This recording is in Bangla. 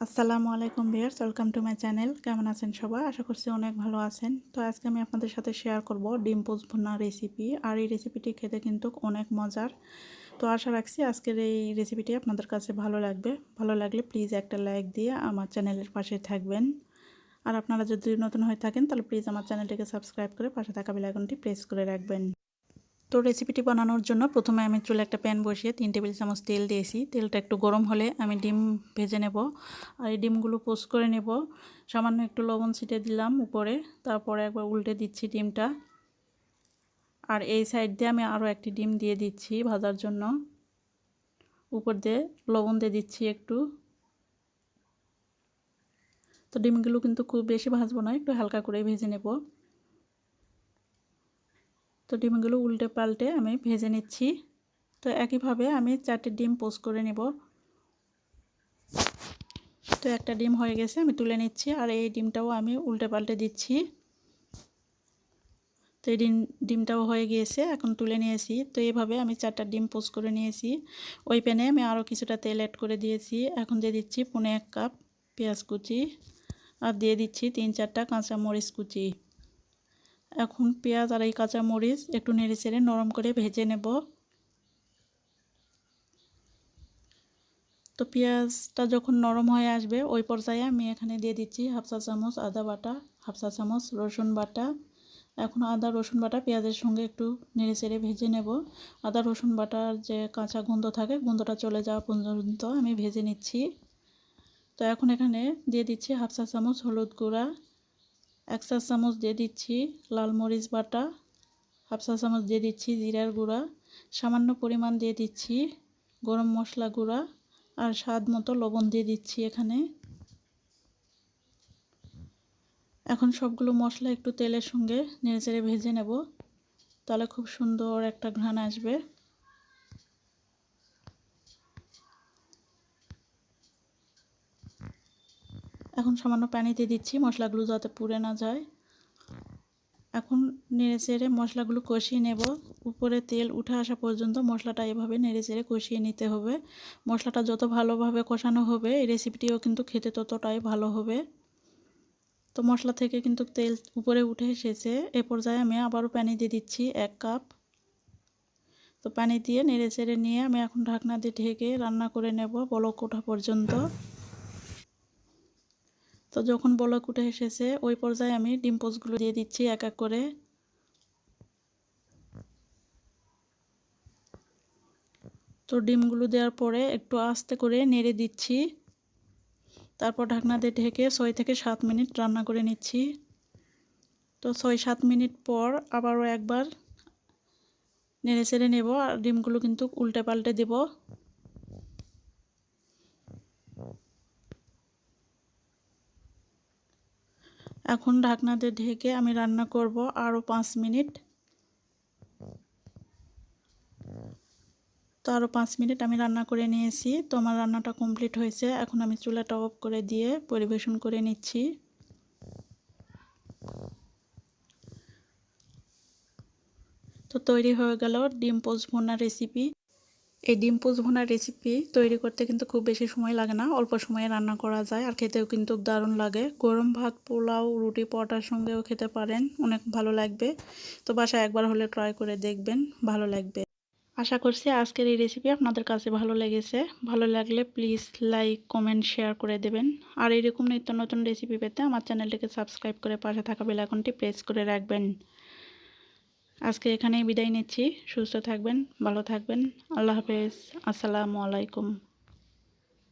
আসসালামু আলাইকুম viewers welcome to my channel. কেমন আছেন সবাই? আশা করছি অনেক ভালো আছেন। তো আজকে আমি আপনাদের সাথে শেয়ার করব ডিম পোচ ভুনা রেসিপি আর এই রেসিপিটি খেতে কিন্তু অনেক মজার। তো আশা রাখছি আজকের এই রেসিপিটি আপনাদের কাছে ভালো লাগবে। ভালো লাগলে প্লিজ একটা লাইক দিয়ে আমার চ্যানেলের পাশে থাকবেন। আর আপনারা যদি নতুন হয়ে থাকেন, তাহলে প্লিজ আমার চ্যানেলটিকে সাবস্ক্রাইব করে পাশে থাকা বেলাইকনটি প্রেস করে রাখবেন। তো রেসিপিটি বানানোর জন্য প্রথমে আমি চুলে একটা প্যান বসিয়ে তিন টেবিল চামচ তেল দিয়েছি। তেলটা একটু গরম হলে আমি ডিম ভেজে নেব আর এই ডিমগুলো পোস্ট করে নেব। সামান্য একটু লবণ ছিটে দিলাম উপরে, তারপরে একবার উল্টে দিচ্ছি ডিমটা। আর এই সাইড দিয়ে আমি আরও একটি ডিম দিয়ে দিচ্ছি ভাজার জন্য। উপর দিয়ে লবণ দিয়ে দিচ্ছি একটু। তো ডিমগুলো কিন্তু খুব বেশি ভাজবো না, একটু হালকা করে ভেজে নেব। তো ডিমগুলো উল্টে পাল্টে আমি ভেজে নিচ্ছি। তো একইভাবে আমি চারটে ডিম পোস্ট করে নেব। তো একটা ডিম হয়ে গেছে, আমি তুলে নিচ্ছি আর এই ডিমটাও আমি উল্টে পাল্টে দিচ্ছি। তো এই ডিম, ডিমটাও হয়ে গিয়েছে, এখন তুলে নিয়েছি। তো এইভাবে আমি চারটা ডিম পোস্ট করে নিয়েছি। ওই প্যানে আমি আরও কিছুটা তেল অ্যাড করে দিয়েছি। এখন দিয়ে দিচ্ছি পনে এক কাপ পেঁয়াজ কুচি। আর দিয়ে দিচ্ছি তিন চারটা কাঁচা মরিচ কুচি। এখন পেঁয়াজ আর এই কাঁচা মরিচ একটু নেড়ে চেড়ে নরম করে ভেজে নেব। তো পেঁয়াজটা যখন নরম হয়ে আসবে, ওই পর্যায়ে আমি এখানে দিয়ে দিচ্ছি হাফসা চামচ আদা বাটা হাফসা চামচ রসুন বাটা। এখন আদা, রসুন বাটা পেঁয়াজের সঙ্গে একটু নেড়ে চেড়ে ভেজে নেব। আদা, রসুন বাটার যে কাঁচা গন্ধ থাকে, গন্ধটা চলে যাওয়া পর্যন্ত আমি ভেজে নিচ্ছি। তো এখন এখানে দিয়ে দিচ্ছি হাফসা চামচ হলুদ গুঁড়া এক চা চামচ দিয়ে দিচ্ছি লাল মরিচ বাটা, হাফ চা চামচ দিয়ে দিচ্ছি জিরার গুঁড়া, সামান্য পরিমাণ দিয়ে দিচ্ছি গরম মশলা গুঁড়া আর স্বাদ মতো লবণ দিয়ে দিচ্ছি এখানে। এখন সবগুলো মশলা একটু তেলের সঙ্গে নেড়ে ভেজে নেব, তাহলে খুব সুন্দর একটা ঘ্রাণ আসবে। এখন সামান্য পানি দিয়ে দিচ্ছি, মশলাগুলো যাতে পুড়ে না যায়। এখন নেড়ে চেড়ে মশলাগুলো কষিয়ে নেব। উপরে তেল উঠে আসা পর্যন্ত মশলাটা এভাবে নেড়ে চেড়ে কষিয়ে নিতে হবে। মশলাটা যত ভালোভাবে কষানো হবে, এই রেসিপিটিও কিন্তু খেতে ততটাই ভালো হবে। তো মশলা থেকে কিন্তু তেল উপরে উঠে এসেছে। এ পর্যায়ে আমি আবারও পানি দিয়ে দিচ্ছি এক কাপ। তো পানি দিয়ে নেড়ে চেড়ে নিয়ে আমি এখন ঢাকনা দিয়ে ঢেকে রান্না করে নেব বলক ওঠা পর্যন্ত। তো যখন বলক উঠে এসেছে, ওই পর্যায়ে আমি ডিম দিয়ে দিচ্ছি এক এক করে। তো ডিমগুলো দেওয়ার পরে একটু আস্তে করে নেড়ে দিচ্ছি। তারপর ঢাকনা দিয়ে ঢেকে ছয় থেকে সাত মিনিট রান্না করে নিচ্ছি। তো ছয় সাত মিনিট পর আবারও একবার নেড়ে চেড়ে নেব আর ডিমগুলো কিন্তু উল্টে পাল্টে দেব। এখন ঢাকনা দিয়ে ঢেকে আমি রান্না করব আরও পাঁচ মিনিট। তো আরও পাঁচ মিনিট আমি রান্না করে নিয়েছি। তো আমার রান্নাটা কমপ্লিট হয়েছে। এখন আমি চুলাটা অফ করে দিয়ে পরিবেশন করে নিচ্ছি। তো তৈরি হয়ে গেল ডিম পোজ ভুনা রেসিপি এই ডিম পোজ রেসিপি তৈরি করতে কিন্তু খুব বেশি সময় লাগে না। অল্প সময়ে রান্না করা যায় আর খেতেও কিন্তু দারুণ লাগে। গরম ভাত, পোলাও, রুটি, পরোটার সঙ্গেও খেতে পারেন, অনেক ভালো লাগবে। তো বাসায় একবার হলে ট্রাই করে দেখবেন, ভালো লাগবে। আশা করছি আজকের এই রেসিপি আপনাদের কাছে ভালো লেগেছে। ভালো লাগলে প্লিজ লাইক কমেন্ট শেয়ার করে দেবেন। আর এরকম নিত্য নতুন রেসিপি পেতে আমার চ্যানেলটিকে সাবস্ক্রাইব করে পাশে থাকা বেলাকনটি প্রেস করে রাখবেন। আজকে এখানেই বিদায় নিচ্ছি। সুস্থ থাকবেন ভালো থাকবেন। আল্লাহ হাফেজ। আসসালামু আলাইকুম।